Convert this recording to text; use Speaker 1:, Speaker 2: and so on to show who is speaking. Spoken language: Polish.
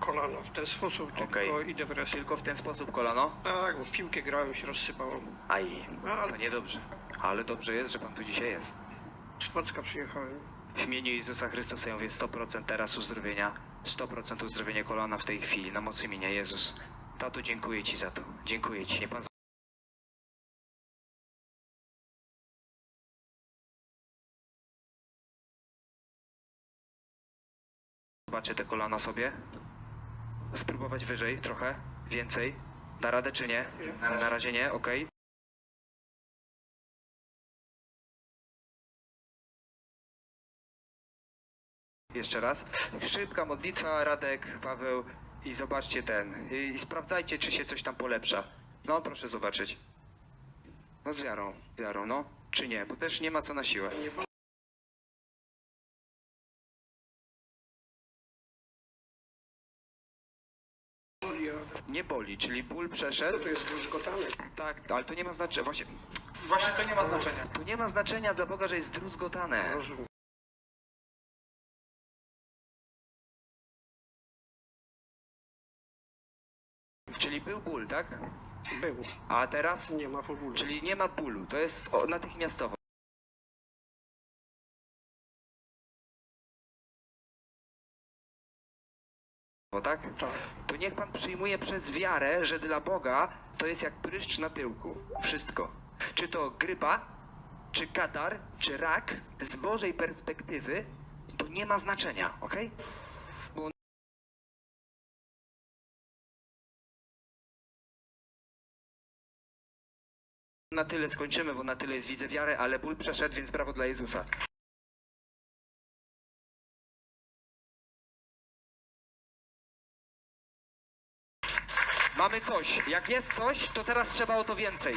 Speaker 1: kolano w ten sposób, tylko
Speaker 2: Okej.
Speaker 1: idę w res.
Speaker 2: Tylko w ten sposób kolano?
Speaker 1: Tak, bo w piłkę grałem się rozsypało.
Speaker 2: Aj,
Speaker 1: A,
Speaker 2: to niedobrze. Ale dobrze jest, że pan tu dzisiaj jest.
Speaker 1: z Płocka przyjechałem.
Speaker 2: W imieniu Jezusa Chrystusa ja mówię 100% teraz uzdrowienia, 100% uzdrowienia kolana w tej chwili, na mocy imienia Jezus. Tato, dziękuję Ci za to. Dziękuję Ci. Nie Pan zobaczy te kolana sobie. Spróbować wyżej trochę, więcej. Da radę czy nie? Na razie nie, okej. Jeszcze raz. Szybka modlitwa, Radek, Paweł i zobaczcie ten. I sprawdzajcie, czy się coś tam polepsza. No, proszę zobaczyć. No z wiarą, wiarą, no. Czy nie, bo też nie ma co na siłę.
Speaker 1: Boli, ale
Speaker 2: Nie boli, czyli ból przeszedł.
Speaker 1: to jest rozgotane.
Speaker 2: Tak, ale to nie ma znaczenia. Właśnie,
Speaker 3: Właśnie to nie ma znaczenia.
Speaker 2: to nie ma znaczenia dla Boga, że jest druzgotane.
Speaker 1: Rozumiem.
Speaker 2: Czyli był ból, tak?
Speaker 1: Był.
Speaker 2: A teraz?
Speaker 1: Nie ma w ogóle.
Speaker 2: Czyli nie ma bólu. To jest o, natychmiastowo. Tak?
Speaker 1: Tak.
Speaker 2: To niech pan przyjmuje przez wiarę, że dla Boga to jest jak pryszcz na tyłku. Wszystko. Czy to grypa, czy katar, czy rak, z Bożej perspektywy to nie ma znaczenia, ok? Bo na tyle skończymy, bo na tyle jest widzę wiarę, ale ból przeszedł, więc brawo dla Jezusa. Mamy coś. Jak jest coś, to teraz trzeba o to więcej.